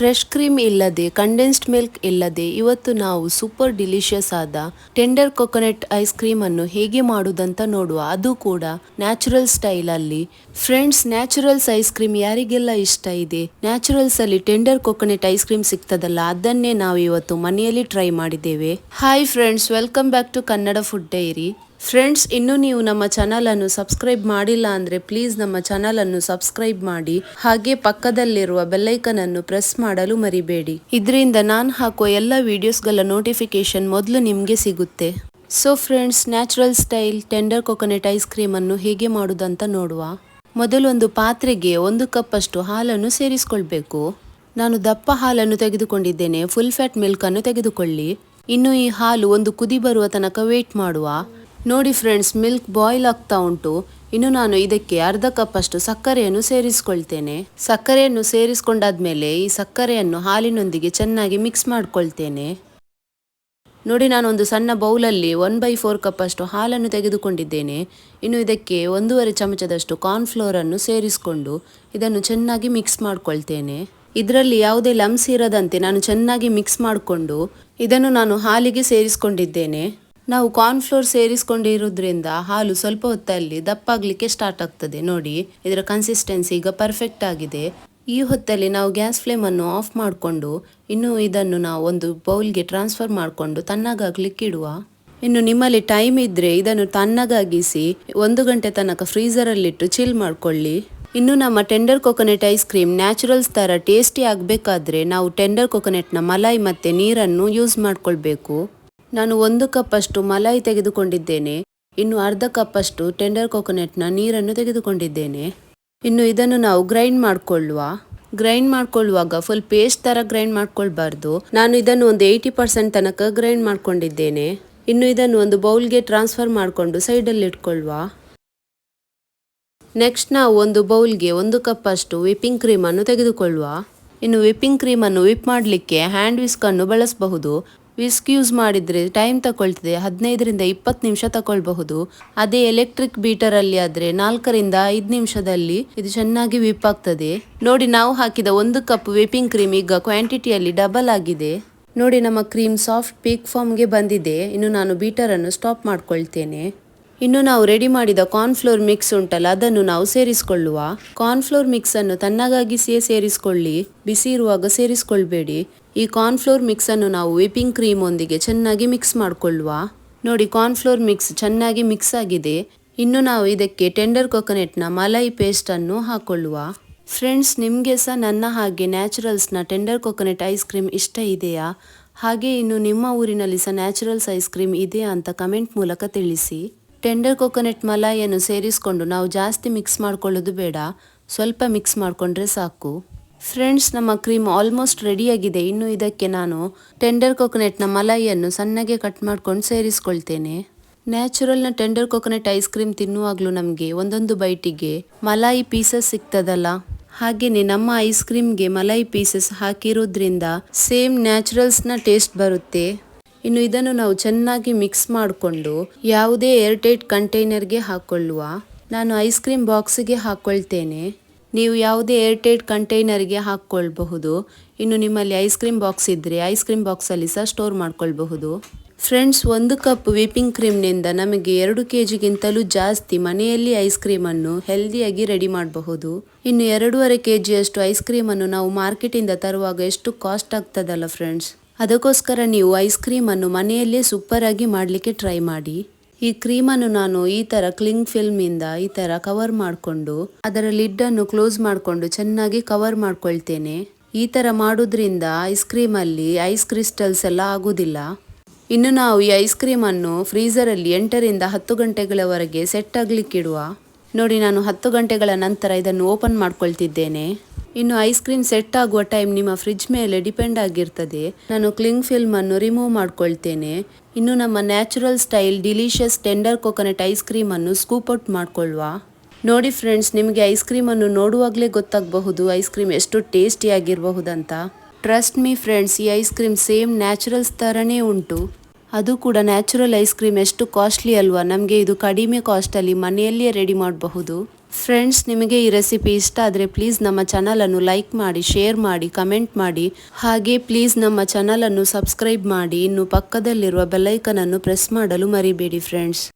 Fresh cream ಇಲ್ಲದೆ condensed milk ಇಲ್ಲದೆ ಇವತ್ತು ನಾವು ಸೂಪರ್ ಡಿಲಿಷಿಯಸ್ ಆದ ಟೆಂಡರ್ ಕೊಕೊನೆಟ್ ಐಸ್ ಕ್ರೀಮ್ ಅನ್ನು ಹೇಗೆ ಮಾಡುವುದಂತ ನೋಡುವ. ಅದು ಕೂಡ ನ್ಯಾಚುರಲ್ ಸ್ಟೈಲ್ ಅಲ್ಲಿ. ಫ್ರೆಂಡ್ಸ್ ನ್ಯಾಚುರಲ್ಸ್ ಐಸ್ ಕ್ರೀಮ್ ಯಾರಿಗೆಲ್ಲ ಇಷ್ಟ ಇದೆ? ನ್ಯಾಚುರಲ್ಸ್ ಅಲ್ಲಿ ಟೆಂಡರ್ ಕೊಕೊನೆಟ್ ಐಸ್ ಕ್ರೀಮ್ ಸಿಗ್ತದಲ್ಲ, ಅದನ್ನೇ ನಾವು ಇವತ್ತು ಮನೆಯಲ್ಲಿ ಟ್ರೈ ಮಾಡಿದ್ದೇವೆ. Hi friends welcome back to Kannada food diary friends ಇನ್ನೂ ನೀವು ನಮ್ಮ ಚಾನಲನ್ನು ಸಬ್ಸ್ಕ್ರೈಬ್ ಮಾಡಿಲ್ಲ ಅಂದ್ರೆ ಪ್ಲೀಸ್ ನಮ್ಮ ಚಾನಲನ್ನು ಸಬ್ಸ್ಕ್ರೈಬ್ ಮಾಡಿ. ಹಾಗೆ ಪಕ್ಕದಲ್ಲಿರುವ ಬೆಲ್ಲೈಕನನ್ನು ಪ್ರೆಸ್ ಮಾಡಲು ಮರಿಬೇಡಿ. ಇದರಿಂದ ನಾನು ಹಾಕುವ ಎಲ್ಲ ವಿಡಿಯೋಸ್ಗಳ ನೋಟಿಫಿಕೇಶನ್ ಮೊದಲು ನಿಮಗೆ ಸಿಗುತ್ತೆ. So friends natural style tender coconut ice ಕ್ರೀಮನ್ನು ಹೇಗೆ ಮಾಡುವುದಂತ ನೋಡುವ. ಮೊದಲು ಒಂದು ಪಾತ್ರೆಗೆ ಒಂದು ಕಪ್ ಅಷ್ಟು ಹಾಲನ್ನು ಸೇರಿಸಿಕೊಳ್ಬೇಕು. ನಾನು ದಪ್ಪ ಹಾಲನ್ನು ತೆಗೆದುಕೊಂಡಿದ್ದೇನೆ. ಫುಲ್ ಫ್ಯಾಟ್ ಮಿಲ್ಕನ್ನು ತೆಗೆದುಕೊಳ್ಳಿ. ಇನ್ನು ಈ ಹಾಲು ಒಂದು ಕುದಿ ಬರುವ ತನಕ ವೇಟ್ ಮಾಡುವ. ನೋಡಿ ಫ್ರೆಂಡ್ಸ್ ಮಿಲ್ಕ್ ಬಾಯ್ಲ್ ಆಗ್ತಾ ಉಂಟು. ಇನ್ನು ನಾನು ಇದಕ್ಕೆ ಅರ್ಧ ಕಪ್ ಅಷ್ಟು ಸಕ್ಕರೆಯನ್ನು ಸೇರಿಸ್ಕೊಳ್ತೇನೆ. ಸಕ್ಕರೆಯನ್ನು ಸೇರಿಸ್ಕೊಂಡಾದ್ಮೇಲೆ ಈ ಸಕ್ಕರೆಯನ್ನು ಹಾಲಿನೊಂದಿಗೆ ಚೆನ್ನಾಗಿ ಮಿಕ್ಸ್ ಮಾಡಿಕೊಳ್ತೇನೆ. ನೋಡಿ ನಾನು ಒಂದು ಸಣ್ಣ ಬೌಲಲ್ಲಿ ಒನ್ ಬೈ ಫೋರ್ ಕಪ್ ಅಷ್ಟು ಹಾಲನ್ನು ತೆಗೆದುಕೊಂಡಿದ್ದೇನೆ. ಇನ್ನು ಇದಕ್ಕೆ ಒಂದೂವರೆ ಚಮಚದಷ್ಟು ಕಾರ್ನ್ಫ್ಲೋರ್ ಅನ್ನು ಸೇರಿಸಿಕೊಂಡು ಇದನ್ನು ಚೆನ್ನಾಗಿ ಮಿಕ್ಸ್ ಮಾಡಿಕೊಳ್ತೇನೆ. ಇದರಲ್ಲಿ ಯಾವುದೇ ಲಮ್ಸ್ ಇರದಂತೆ ನಾನು ಚೆನ್ನಾಗಿ ಮಿಕ್ಸ್ ಮಾಡಿಕೊಂಡು ಇದನ್ನು ನಾನು ಹಾಲಿಗೆ ಸೇರಿಸ್ಕೊಂಡಿದ್ದೇನೆ. ನಾವು ಕಾರ್ನ್ಫ್ಲೋರ್ ಸೇರಿಸ್ಕೊಂಡಿರೋದ್ರಿಂದ ಹಾಲು ಸ್ವಲ್ಪ ಹೊತ್ತಲ್ಲಿ ದಪ್ಪಾಗ್ಲಿಕ್ಕೆ ಸ್ಟಾರ್ಟ್ ಆಗ್ತದೆ. ನೋಡಿ, ಇದರ ಕನ್ಸಿಸ್ಟೆನ್ಸಿ ಈಗ ಪರ್ಫೆಕ್ಟ್ ಆಗಿದೆ. ಈ ಹೊತ್ತಲ್ಲಿ ನಾವು ಗ್ಯಾಸ್ ಫ್ಲೇಮ್ ಅನ್ನು ಆಫ್ ಮಾಡಿಕೊಂಡು ಇನ್ನು ಇದನ್ನು ನಾವು ಒಂದು ಬೌಲ್ಗೆ ಟ್ರಾನ್ಸ್ಫರ್ ಮಾಡಿಕೊಂಡು ತಣ್ಣಗಾಗ್ಲಿಕ್ಕೆ ಇಡುವ. ಇನ್ನು ನಿಮ್ಮಲ್ಲಿ ಟೈಮ್ ಇದ್ರೆ ಇದನ್ನು ತಣ್ಣಗಾಗಿಸಿ ಒಂದು ಗಂಟೆ ತನಕ ಫ್ರೀಸರಲ್ಲಿಟ್ಟು ಚಿಲ್ ಮಾಡ್ಕೊಳ್ಳಿ. ಇನ್ನು ನಮ್ಮ tender coconut ice cream Naturals ಥರ ಟೇಸ್ಟಿ ಆಗಬೇಕಾದ್ರೆ ನಾವು ಟೆಂಡರ್ ಕೊಕೊನೆಟ್ನ ಮಲಾಯಿ ಮತ್ತು ನೀರನ್ನು ಯೂಸ್ ಮಾಡ್ಕೊಳ್ಬೇಕು. ನಾನು ಒಂದು ಕಪ್ ಅಷ್ಟು ಮಲಾಯಿ ತೆಗೆದುಕೊಂಡಿದ್ದೇನೆ. ಇನ್ನು ಅರ್ಧ ಕಪ್ ಅಷ್ಟು ಟೆಂಡರ್ ಕೊಕೊನೆಟ್ನ ನೀರನ್ನು ತೆಗೆದುಕೊಂಡಿದ್ದೇನೆ. ಇನ್ನು ಇದನ್ನು ನಾವು ಗ್ರೈಂಡ್ ಮಾಡಿಕೊಳ್ಳುವ. ಗ್ರೈಂಡ್ ಮಾಡ್ಕೊಳ್ಳುವಾಗ ಫುಲ್ ಪೇಸ್ಟ್ ತರ ಗ್ರೈಂಡ್ ಮಾಡ್ಕೊಳ್ಬಾರ್ದು. ನಾನು ಇದನ್ನು ಒಂದು ಏಯ್ಟಿ ಪರ್ಸೆಂಟ್ ತನಕ ಗ್ರೈಂಡ್ ಮಾಡ್ಕೊಂಡಿದ್ದೇನೆ. ಇನ್ನು ಇದನ್ನು ಒಂದು ಬೌಲ್ಗೆ ಟ್ರಾನ್ಸ್ಫರ್ ಮಾಡಿಕೊಂಡು ಸೈಡಲ್ಲಿ ಇಟ್ಕೊಳ್ಳುವ. ನೆಕ್ಸ್ಟ್ ನಾವು ಒಂದು ಬೌಲ್ಗೆ ಒಂದು ಕಪ್ ಅಷ್ಟು ವಿಪ್ಪಿಂಗ್ ಕ್ರೀಮನ್ನು ತೆಗೆದುಕೊಳ್ಳುವ. ಇನ್ನು ವಿಪ್ಪಿಂಗ್ ಕ್ರೀಮನ್ನು ವಿಪ್ ಮಾಡಲಿಕ್ಕೆ ಹ್ಯಾಂಡ್ ವಿಸ್ಕ್ ಅನ್ನು ಬಳಸಬಹುದು. ವಿಸ್ಕ್ ಯೂಸ್ ಮಾಡಿದರೆ ಟೈಮ್ ತಗೊಳ್ತದೆ, ಹದಿನೈದರಿಂದ ಇಪ್ಪತ್ತು ನಿಮಿಷ ತಗೊಳ್ಬಹುದು. ಅದೇ ಎಲೆಕ್ಟ್ರಿಕ್ ಬೀಟರಲ್ಲಿ ಆದರೆ ನಾಲ್ಕರಿಂದ ಐದು ನಿಮಿಷದಲ್ಲಿ ಇದು ಚೆನ್ನಾಗಿ ವಿಪ್ ಆಗ್ತದೆ. ನೋಡಿ, ನಾವು ಹಾಕಿದ ಒಂದು ಕಪ್ ವಿಪಿಂಗ್ ಕ್ರೀಮ್ ಈಗ ಕ್ವಾಂಟಿಟಿಯಲ್ಲಿ ಡಬಲ್ ಆಗಿದೆ. ನೋಡಿ, ನಮ್ಮ ಕ್ರೀಮ್ ಸಾಫ್ಟ್ ಪೀಕ್ ಫಾರ್ಮ್ಗೆ ಬಂದಿದೆ. ಇನ್ನು ನಾನು ಬೀಟರನ್ನು ಸ್ಟಾಪ್ ಮಾಡ್ಕೊಳ್ತೇನೆ. ಇನ್ನು ನಾವು ರೆಡಿ ಮಾಡಿದ ಕಾರ್ನ್ಫ್ಲೋರ್ ಮಿಕ್ಸ್ ಉಂಟಲ್ಲ, ಅದನ್ನು ನಾವು ಸೇರಿಸಿಕೊಳ್ಳುವ. ಕಾರ್ನ್ಫ್ಲೋರ್ ಮಿಕ್ಸನ್ನು ತಣ್ಣಗಾಗಿಸಿಯೇ ಸೇರಿಸಿಕೊಳ್ಳಿ. ಬಿಸಿ ಇರುವಾಗ ಸೇರಿಸಿಕೊಳ್ಬೇಡಿ. ಈ ಕಾರ್ನ್ಫ್ಲೋರ್ ಮಿಕ್ಸನ್ನು ನಾವು ವಿಪಿಂಗ್ ಕ್ರೀಮ್ ಒಂದಿಗೆ ಚೆನ್ನಾಗಿ ಮಿಕ್ಸ್ ಮಾಡಿಕೊಳ್ಳುವ. ನೋಡಿ ಕಾರ್ನ್ಫ್ಲೋರ್ ಮಿಕ್ಸ್ ಚೆನ್ನಾಗಿ ಮಿಕ್ಸ್ ಆಗಿದೆ. ಇನ್ನು ನಾವು ಇದಕ್ಕೆ ಟೆಂಡರ್ ಕೊಕೊನೆಟ್ನ ಮಲೈ ಪೇಸ್ಟನ್ನು ಹಾಕೊಳ್ಳುವ. ಫ್ರೆಂಡ್ಸ್ ನಿಮಗೆ ಸಹ ನನ್ನ ಹಾಗೆ ನ್ಯಾಚುರಲ್ಸ್ನ ಟೆಂಡರ್ ಕೊಕೊನೆಟ್ ಐಸ್ ಕ್ರೀಮ್ ಇಷ್ಟ ಇದೆಯಾ? ಹಾಗೆ ಇನ್ನು ನಿಮ್ಮ ಊರಿನಲ್ಲಿ ಸಹ ನ್ಯಾಚುರಲ್ಸ್ ಐಸ್ ಕ್ರೀಮ್ ಇದೆಯಾ ಅಂತ ಕಮೆಂಟ್ ಮೂಲಕ ತಿಳಿಸಿ. ಟೆಂಡರ್ ಕೊಕೊನೆಟ್ ಮಲಾಯಿಯನ್ನು ಸೇರಿಸಿಕೊಂಡು ನಾವು ಜಾಸ್ತಿ ಮಿಕ್ಸ್ ಮಾಡ್ಕೊಳ್ಳೋದು ಬೇಡ. ಸ್ವಲ್ಪ ಮಿಕ್ಸ್ ಮಾಡಿಕೊಂಡ್ರೆ ಸಾಕು. ಫ್ರೆಂಡ್ಸ್, ನಮ್ಮ ಕ್ರೀಮ್ ಆಲ್ಮೋಸ್ಟ್ ರೆಡಿಯಾಗಿದೆ. ಇನ್ನು ಇದಕ್ಕೆ ನಾನು ಟೆಂಡರ್ ಕೊಕೊನೆಟ್ನ ಮಲಾಯಿಯನ್ನು ಸಣ್ಣಗೆ ಕಟ್ ಮಾಡ್ಕೊಂಡು ಸೇರಿಸ್ಕೊಳ್ತೇನೆ. ನ್ಯಾಚುರಲ್ನ ಟೆಂಡರ್ ಕೊಕೊನೆಟ್ ಐಸ್ ಕ್ರೀಮ್ ತಿನ್ನುವಾಗಲೂ ನಮಗೆ ಒಂದೊಂದು ಬೈಟಿಗೆ ಮಲಾಯಿ ಪೀಸಸ್ ಸಿಗ್ತದಲ್ಲ. ಹಾಗೆಯೇ ನಮ್ಮ ಐಸ್ ಕ್ರೀಮ್ಗೆ ಮಲಾಯಿ ಪೀಸಸ್ ಹಾಕಿರೋದ್ರಿಂದ ಸೇಮ್ ನ್ಯಾಚುರಲ್ಸ್ನ ಟೇಸ್ಟ್ ಬರುತ್ತೆ. ಇನ್ನು ಇದನ್ನು ನಾವು ಚೆನ್ನಾಗಿ ಮಿಕ್ಸ್ ಮಾಡಿಕೊಂಡು ಯಾವುದೇ ಏರ್ಟೈಟ್ ಕಂಟೈನರ್ಗೆ ಹಾಕ್ಕೊಳ್ಳುವ ನಾನು ಐಸ್ ಕ್ರೀಮ್ ಬಾಕ್ಸಿಗೆ ಹಾಕ್ಕೊಳ್ತೇನೆ ನೀವು ಯಾವುದೇ ಏರ್ಟೈಟ್ ಕಂಟೈನರ್ಗೆ ಹಾಕ್ಕೊಳ್ಬಹುದು. ಇನ್ನು ನಿಮ್ಮಲ್ಲಿ ಐಸ್ ಕ್ರೀಮ್ ಬಾಕ್ಸ್ ಇದ್ದರೆ ಐಸ್ ಕ್ರೀಮ್ ಬಾಕ್ಸಲ್ಲಿ ಸಹ ಸ್ಟೋರ್ ಮಾಡ್ಕೊಳ್ಬಹುದು. ಫ್ರೆಂಡ್ಸ್ ಒಂದು ಕಪ್ ವಿಪಿಂಗ್ ಕ್ರೀಮ್ನಿಂದ ನಮಗೆ ಎರಡು ಕೆ ಜಿಗಿಂತಲೂ ಜಾಸ್ತಿ ಮನೆಯಲ್ಲಿ ಐಸ್ ಕ್ರೀಮನ್ನು ಹೆಲ್ದಿಯಾಗಿ ರೆಡಿ ಮಾಡಬಹುದು. ಇನ್ನು ಎರಡೂವರೆ ಕೆ ಜಿಯಷ್ಟು ಐಸ್ ಕ್ರೀಮನ್ನು ನಾವು ಮಾರ್ಕೆಟಿಂದ ತರುವಾಗ ಎಷ್ಟು ಕಾಸ್ಟ್ ಆಗ್ತದಲ್ಲ ಫ್ರೆಂಡ್ಸ್ ಅದಕ್ಕೋಸ್ಕರ ನೀವು ಐಸ್ ಕ್ರೀಮನ್ನು ಮನೆಯಲ್ಲೇ ಸೂಪರಾಗಿ ಮಾಡಲಿಕ್ಕೆ ಟ್ರೈ ಮಾಡಿ. ಈ ಕ್ರೀಮನ್ನು ನಾನು ಈ ಥರ ಕ್ಲಿಂಗ್ ಫಿಲ್ಮಿಂದ ಈ ಥರ ಕವರ್ ಮಾಡಿಕೊಂಡು, ಅದರ ಲಿಡ್ಡನ್ನು ಕ್ಲೋಸ್ ಮಾಡಿಕೊಂಡು ಚೆನ್ನಾಗಿ ಕವರ್ ಮಾಡ್ಕೊಳ್ತೇನೆ. ಈ ಥರ ಮಾಡೋದ್ರಿಂದ ಐಸ್ ಕ್ರೀಮಲ್ಲಿ ಐಸ್ ಕ್ರಿಸ್ಟಲ್ಸ್ ಎಲ್ಲ ಆಗೋದಿಲ್ಲ. ಇನ್ನು ನಾವು ಈ ಐಸ್ ಕ್ರೀಮನ್ನು ಫ್ರೀಸರಲ್ಲಿ ಎಂಟರಿಂದ ಹತ್ತು ಗಂಟೆಗಳವರೆಗೆ ಸೆಟ್ ಆಗ್ಲಿಕ್ಕಿಡುವ. ನೋಡಿ ನಾನು ಹತ್ತು ಗಂಟೆಗಳ ನಂತರ ಇದನ್ನು ಓಪನ್ ಮಾಡ್ಕೊಳ್ತಿದ್ದೇನೆ. ಇನ್ನು ಐಸ್ ಕ್ರೀಮ್ ಸೆಟ್ ಆಗುವ ಟೈಮ್ ನಿಮ್ಮ ಫ್ರಿಜ್ ಮೇಲೆ ಡಿಪೆಂಡ್ ಆಗಿರ್ತದೆ. ನಾನು ಕ್ಲಿಂಗ್ ಫಿಲ್ಮ್ ಅನ್ನು ರಿಮೂವ್ ಮಾಡ್ಕೊಳ್ತೇನೆ. ಇನ್ನು ನಮ್ಮ natural style delicious tender coconut ice cream ಅನ್ನು ಸ್ಕೂಪ್ ಔಟ್ ಮಾಡ್ಕೊಳ್ವಾ. ನೋಡಿ ಫ್ರೆಂಡ್ಸ್ ನಿಮಗೆ ಐಸ್ ಕ್ರೀಮ್ ಅನ್ನು ನೋಡುವಾಗಲೇ ಗೊತ್ತಾಗಬಹುದು ಐಸ್ ಕ್ರೀಮ್ ಎಷ್ಟು ಟೇಸ್ಟಿ ಅಂತ ಟ್ರಸ್ಟ್ ಮೀ ಫ್ರೆಂಡ್ಸ್ ಈ ಐಸ್ ಕ್ರೀಮ್ ಸೇಮ್ ನ್ಯಾಚುರಲ್ಸ್ ಥರನೇ ಉಂಟು. ಅದು ಕೂಡ ನ್ಯಾಚುರಲ್ ಐಸ್ ಕ್ರೀಮ್ ಎಷ್ಟು ಕಾಸ್ಟ್ಲಿ ಅಲ್ವಾ? ನಮಗೆ ಇದು ಕಡಿಮೆ ಕಾಸ್ಟಲ್ಲಿ ಮನೆಯಲ್ಲಿಯೇ ರೆಡಿ ಮಾಡಬಹುದು. ಫ್ರೆಂಡ್ಸ್ ನಿಮಗೆ ಈ ರೆಸಿಪಿ ಇಷ್ಟ ಆದರೆ ಪ್ಲೀಸ್ ನಮ್ಮ ಚಾನಲನ್ನು ಲೈಕ್ ಮಾಡಿ ಶೇರ್ ಮಾಡಿ ಕಮೆಂಟ್ ಮಾಡಿ. ಹಾಗೆ ಪ್ಲೀಸ್ ನಮ್ಮ ಚಾನಲನ್ನು ಸಬ್ಸ್ಕ್ರೈಬ್ ಮಾಡಿ. ಇನ್ನು ಪಕ್ಕದಲ್ಲಿರುವ ಬೆಲ್ಲೈಕನನ್ನು ಪ್ರೆಸ್ ಮಾಡಲು ಮರಿಬೇಡಿ ಫ್ರೆಂಡ್ಸ್